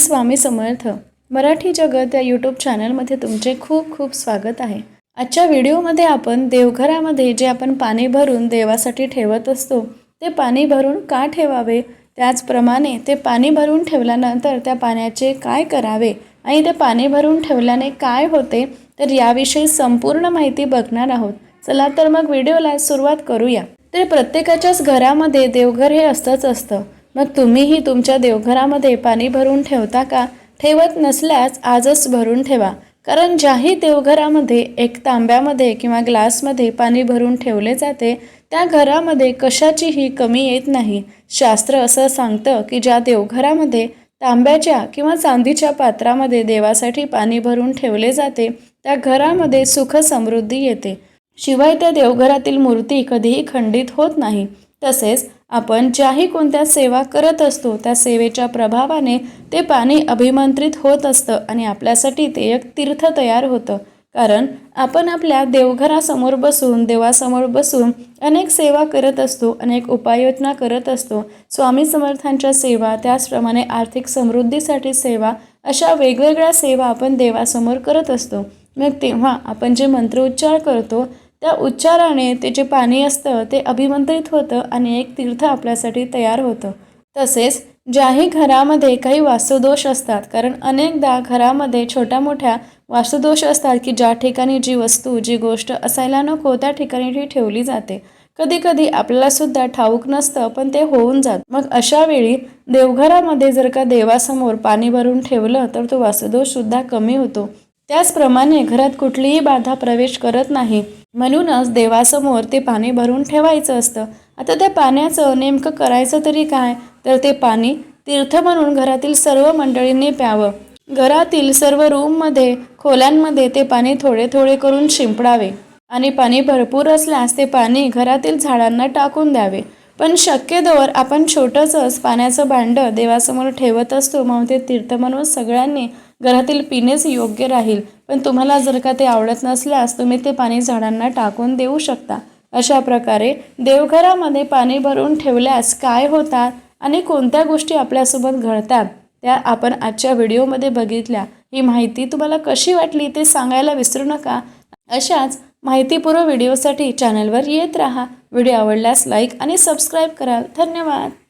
स्वामी समर्थ. मराठी जगत या यूट्यूब चॅनलमध्ये तुमचे खूप खूप स्वागत आहे. आजच्या व्हिडिओमध्ये आपण देवघरामध्ये जे आपण पाणी भरून देवासाठी ठेवत असतो ते पाणी भरून का ठेवावे? त्याचप्रमाणे ते पाणी भरून ठेवल्यानंतर त्या पाण्याचे काय करावे आणि ते पाणी भरून ठेवल्याने काय होते तर याविषयी संपूर्ण माहिती बघणार आहोत. चला तर मग व्हिडिओला सुरुवात करूया. तर प्रत्येकाच्याच घरामध्ये देवघर हे असतंच असतं. मग तुम्हीही तुमच्या देवघरामध्ये पाणी भरून ठेवता का? ठेवत नसल्यास आजच भरून ठेवा. कारण ज्याही देवघरामध्ये एक तांब्यामध्ये किंवा ग्लासमध्ये पाणी भरून ठेवले जाते त्या घरामध्ये कशाचीही कमी येत नाही. शास्त्र असं सांगतं की ज्या देवघरामध्ये तांब्याच्या किंवा चांदीच्या पात्रामध्ये देवासाठी पाणी भरून ठेवले जाते त्या घरामध्ये सुख समृद्धी येते. शिवाय त्या देवघरातील मूर्ती कधीही खंडित होत नाही. तसेच आपण ज्याही कोणत्या सेवा करत असतो त्या सेवेच्या प्रभावाने ते पाणी अभिमंत्रित होत असतं आणि आपल्यासाठी ते एक तीर्थ तयार होतं. कारण आपण आपल्या देवघरासमोर बसून देवासमोर बसून अनेक सेवा करत असतो अनेक उपाययोजना करत असतो. स्वामी समर्थांच्या सेवा त्याचप्रमाणे आर्थिक समृद्धीसाठी सेवा अशा वेगवेगळ्या सेवा आपण देवासमोर करत असतो. मग तेव्हा आपण जे मंत्रोच्चार करतो त्या उच्चाराने ते जे पाणी असतं ते अभिमंत्रित होतं आणि एक तीर्थ आपल्यासाठी तयार होतं. तसेच ज्याही घरामध्ये काही वास्तुदोष असतात कारण अनेकदा घरामध्ये छोट्या मोठ्या वास्तुदोष असतात की ज्या ठिकाणी जी वस्तू जी गोष्ट असायला नको त्या ठिकाणी ती ठेवली जाते. कधी कधी आपल्याला सुद्धा ठाऊक नसतं पण ते होऊन जात. मग अशा वेळी देवघरामध्ये जर का देवासमोर पाणी भरून ठेवलं तर तो वास्तुदोष सुद्धा कमी होतो. त्याचप्रमाणे घरात कुठलीही बाधा प्रवेश करत नाही. म्हणूनच देवासमोर ते पाणी भरून ठेवायचं असतं. आता त्या पाण्याचं नेमकं करायचं तरी काय? तर ते पाणी तीर्थ म्हणून घरातील सर्व मंडळींनी प्यावं. घरातील सर्व रूममध्ये खोल्यांमध्ये ते पाणी थोडे थोडे करून शिंपडावे. आणि पाणी भरपूर असल्यास ते पाणी घरातील झाडांना टाकून द्यावे. पण शक्यतोवर आपण छोटंसंच पाण्याचं भांडं देवासमोर ठेवत असतो म्हणून ते तीर्थ म्हणून सगळ्यांनी घरातील पिणेच योग्य राहील. पण तुम्हाला जर का ते आवडत नसल्यास तुम्ही ते पाणी झाडांना टाकून देऊ शकता. अशा प्रकारे देवघरामध्ये पाणी भरून ठेवल्यास काय होतात आणि कोणत्या गोष्टी आपल्यासोबत घडतात त्या आपण आजच्या व्हिडिओमध्ये बघितल्या. ही माहिती तुम्हाला कशी वाटली ते सांगायला विसरू नका. अशाच माहितीपूर्व व्हिडिओसाठी चॅनलवर येत राहा. व्हिडिओ आवडल्यास लाईक आणि सबस्क्राईब कराल. धन्यवाद.